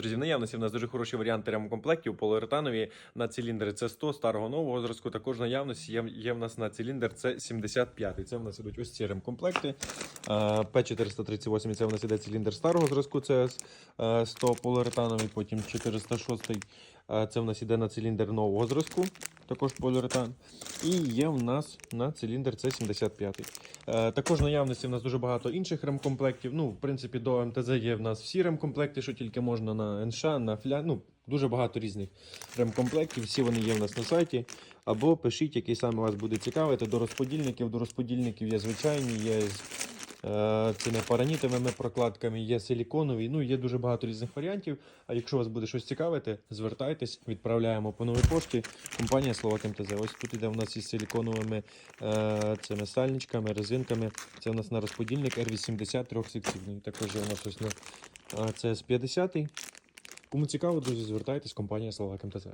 Друзі, наявності в нас дуже хороші варіанти ремкомплектів поліуретанові на циліндри це 100 старого нового зразку. Також наявності є, є в нас на циліндр це 75. Це в нас ідуть ось ці ремкомплекти. Е, П438 це в нас іде циліндр старого зразку, це е, 100 полуретановий, потім 406 е, це в нас іде на циліндр нового зразку, також поліуретан. І є в нас на циліндр це 75. Е, Також наявності в нас дуже багато інших ремкомплектів. Ну, в принципі, до МТЗ є в нас всі ремкомплекти, що тільки можна на НШ, на фля. Ну, дуже багато різних ремкомплектів. Всі вони є в нас на сайті. Або пишіть, який саме вас буде цікавити. До розподільників. До розподільників є звичайні, є з цими паранітовими прокладками, є силіконові. Ну, є дуже багато різних варіантів. А якщо вас буде щось цікавити, звертайтесь, відправляємо по новій пошті. Компанія Словак МТЗ. Ось тут іде у нас із силіконовими е, цими сальничками, резинками. Це у нас на розподільник R80 трьохсекційний. Також у нас ось на е, CS50. Кому цікаво, друзі, звертайтесь, компанія Словак МТЗ.